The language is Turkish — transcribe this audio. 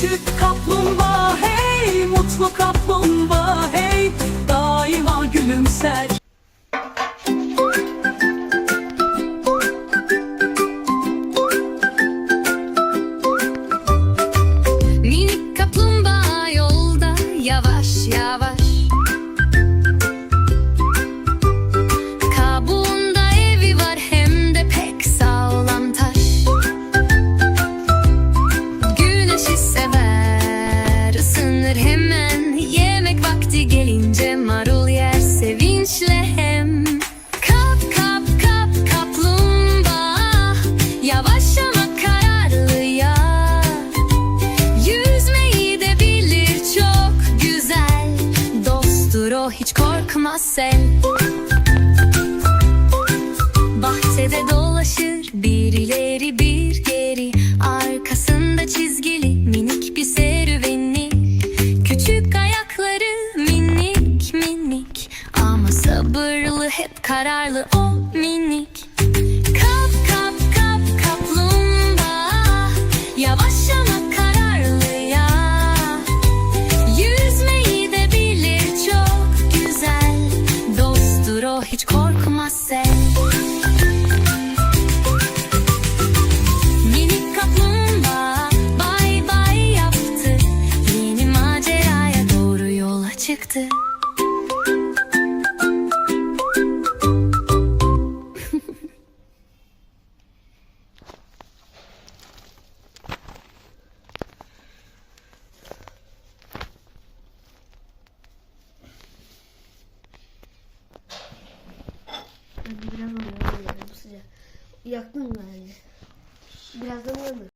Küçük kaplumbağa hey Mutlu kaplumbağa hey Daima gülümser ısınır hemen. Yemek vakti gelince marul yer sevinçle hem. Kap kap kap kaplumbağa. Yavaş ama kararlı ya. Yüzmeyi de bilir çok güzel. Dosttur o hiç korkmaz sen sabırlı hep kararlı. O minik Kap kap kap kaplumbağa. Yavaş ama kararlı ya. Yüzmeyi de bilir çok güzel. Dosttur o hiç korkmaz sen. Minik Yaktın mı yani? Birazdan uyanır.